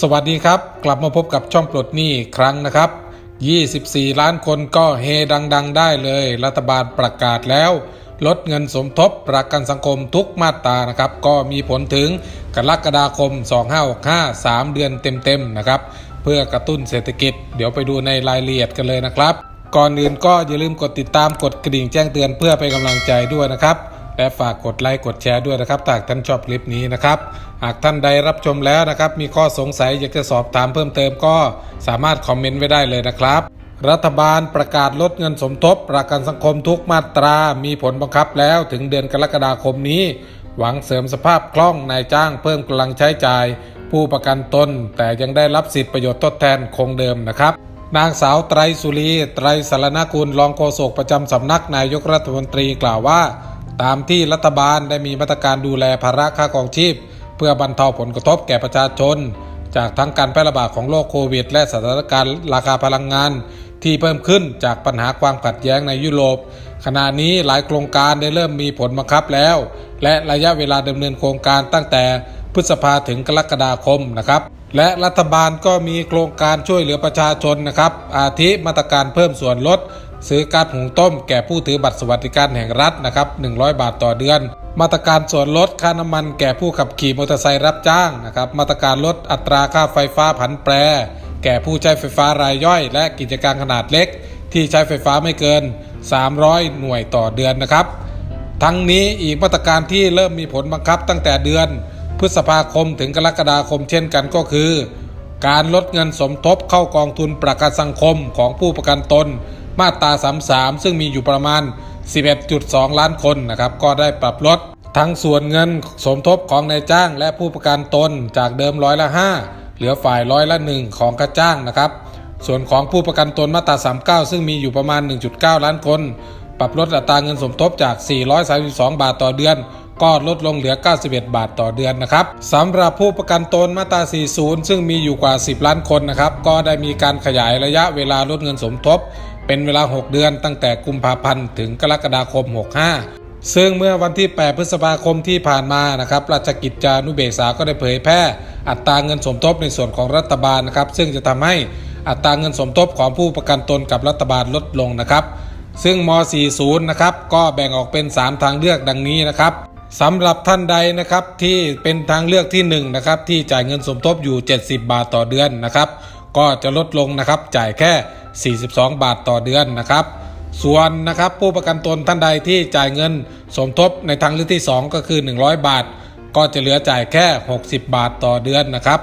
สวัสดีครับ กลับมาพบกับช่องปลดหนี้ครั้งนะครับ 24 ล้านคนก็เฮดัง ๆ ได้เลย รัฐบาลประกาศแล้ว ลดเงินสมทบประกันสังคมทุกมาตรานะครับ ก็มีผลถึงกรกฎาคม 2565 3 เดือนเต็ม ๆ นะครับ เพื่อกระตุ้นเศรษฐกิจ เดี๋ยวไปดูในรายละเอียดกันเลยนะครับ ก่อนอื่นก็อย่าลืมกดติดตามกดกระดิ่งแจ้งเตือนเพื่อเป็นกำลังใจด้วยนะครับ และฝากกดไลค์กดแชร์ด้วยนะครับถ้าหากท่านชอบคลิปนี้นะครับ หากท่านใดรับชมแล้วนะครับ มีข้อสงสัยอยากจะสอบถามเพิ่มเติมก็สามารถคอมเมนต์ไว้ได้เลยนะครับ รัฐบาลประกาศลดเงินสมทบ ประกันสังคมทุกมาตรา มีผลบังคับแล้วถึงเดือนกรกฎาคมนี้ หวังเสริมสภาพคล่องนายจ้างเพิ่มกำลังใช้จ่าย ผู้ประกันตนแต่ยังได้รับสิทธิประโยชน์ทดแทนคงเดิมนะครับนางสาวไตรสุรี ไตรสารนกุลรองโฆษกประจำสำนักนายกรัฐมนตรีกล่าวว่า ตามที่รัฐบาลได้มีมาตรการดูแลภาระค่าครองชีพ เพื่อบรรเทาผลกระทบแก่ประชาชน จากทั้งการแพร่ระบาดของโรคโควิด และสถานการณ์ราคาพลังงาน ที่เพิ่มขึ้นจากปัญหาความขัดแย้งในยุโรป ขณะนี้หลายโครงการได้เริ่มมีผลบังคับแล้ว และระยะเวลาดำเนินโครงการตั้งแต่พฤษภาถึงกรกฎาคมนะครับ และรัฐบาลก็มีโครงการช่วยเหลือประชาชนนะครับ อาทิมาตรการเพิ่มส่วนลด ซื้อกาซหุงต้มแก่ผู้ถือบัตรสวัสดิการแห่งรัฐนะครับ100 บาทต่อเดือน มาตรการส่วนลดค่าน้ำมันแก่ผู้ขับขี่มอเตอร์ไซค์รับจ้างนะครับมาตรการลดอัตราค่าไฟฟ้าผันแปร แก่ผู้ใช้ไฟฟ้ารายย่อย และกิจการขนาดเล็ก ที่ใช้ไฟฟ้าไม่เกิน 300 หน่วยต่อเดือนนะครับ ทั้งนี้อีกมาตรการที่เริ่มมีผลบังคับตั้งแต่เดือน พฤษภาคมถึงกรกฎาคมเช่นกันก็คือ การลดเงินสมทบเข้ากองทุนประกันสังคมของผู้ประกันตน มาตรา 33 ซึ่งมีอยู่ประมาณ 11.2 ล้านคนนะครับ ก็ได้ปรับลดทั้งส่วนเงินสมทบของนายจ้างและผู้ประกันตนจากเดิมร้อยละ 5 เหลือฝ่ายร้อยละ 1 ของค่าจ้างนะครับ ส่วนของผู้ประกันตนมาตรา 39 ซึ่งมีอยู่ประมาณ 1.9 ล้านคน ปรับลดอัตราเงินสมทบจาก 432 บาทต่อเดือน ก็ลดลงเหลือ 91 บาทต่อเดือนนะครับสำหรับผู้ประกันตนมาตรา 40 ซึ่งมีอยู่กว่า 10 ล้านคนนะครับ ก็ได้มีการขยายระยะเวลาลดเงินสมทบ เป็นเวลา 6 เดือนตั้งแต่กุมภาพันธ์ถึงกรกฎาคม 65 ซึ่งเมื่อวันที่ 8 พฤษภาคมที่ผ่านมานะครับราชกิจจานุเบกษาก็ได้เผยแพร่ อัตราเงินสมทบในส่วนของรัฐบาลนะครับ ซึ่งจะทำให้อัตราเงินสมทบของผู้ประกันตนกับรัฐบาลลดลงนะครับ ซึ่งม 40 นะครับก็แบ่งออกเป็น 3 ทางเลือกดังนี้นะครับสำหรับท่านใดนะครับที่เป็นทางเลือกที่1นะครับที่จ่ายเงินสมทบอยู่ 70 บาทต่อเดือนนะครับ ก็จะลดลงนะครับจ่ายแค่42 บาทต่อเดือนนะครับ ส่วนนะครับผู้ประกันตนท่านใดที่จ่ายเงินสมทบในทางเลือกที่ 2 ก็คือ 100 บาท ก็จะเหลือจ่ายแค่ 60 บาทต่อเดือนนะครับ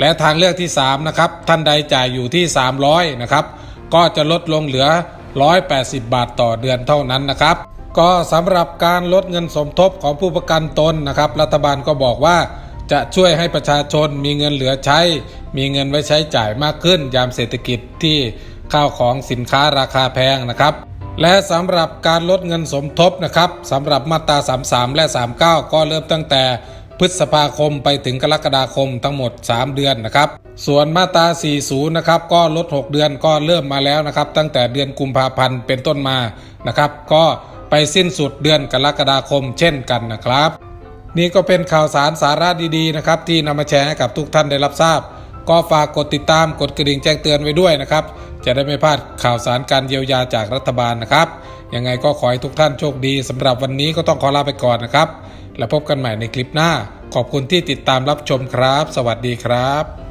และทางเลือกที่3นะครับท่านใดจ่ายอยู่ที่ 300นะครับก็จะลดลงเหลือ 180 บาทต่อเดือนเท่านั้นนะครับก็สำหรับการลดเงินสมทบของผู้ประกันตนนะครับ รัฐบาลก็บอกว่าจะช่วยให้ประชาชนมีเงินเหลือใช้ มีเงินไว้ใช้จ่ายมากขึ้นยามเศรษฐกิจที่ ข้าวของสินค้าราคาแพงนะครับ และสำหรับการลดเงินสมทบนะครับสำหรับมาตรา 33 และ 39 ก็เริ่มตั้งแต่พฤษภาคมไปถึงกรกฎาคมทั้งหมด 3 เดือนนะครับ ส่วนมาตรา 40 นะครับก็ลด 6 เดือนก็เริ่มมาแล้วนะครับ ตั้งแต่เดือนกุมภาพันธ์เป็นต้นมานะครับ ก็ไปสิ้นสุดเดือนกรกฎาคมเช่นกันนะครับ นี่ก็เป็นข่าวสารสาระดีๆนะครับที่นำมาแชร์ให้กับทุกท่านได้รับทราบ ก็ฝากกดติดตามกดกระดิ่งแจ้งเตือนไว้ด้วยนะครับ จะได้ไม่พลาดข่าวสารการเยียวยาจากรัฐบาลนะครับ ยังไงก็ขอให้ทุกท่านโชคดีสำหรับวันนี้ก็ต้องขอลาไปก่อนนะครับ แล้วพบกันใหม่ในคลิปหน้า ขอบคุณที่ติดตามรับชมครับ สวัสดีครับ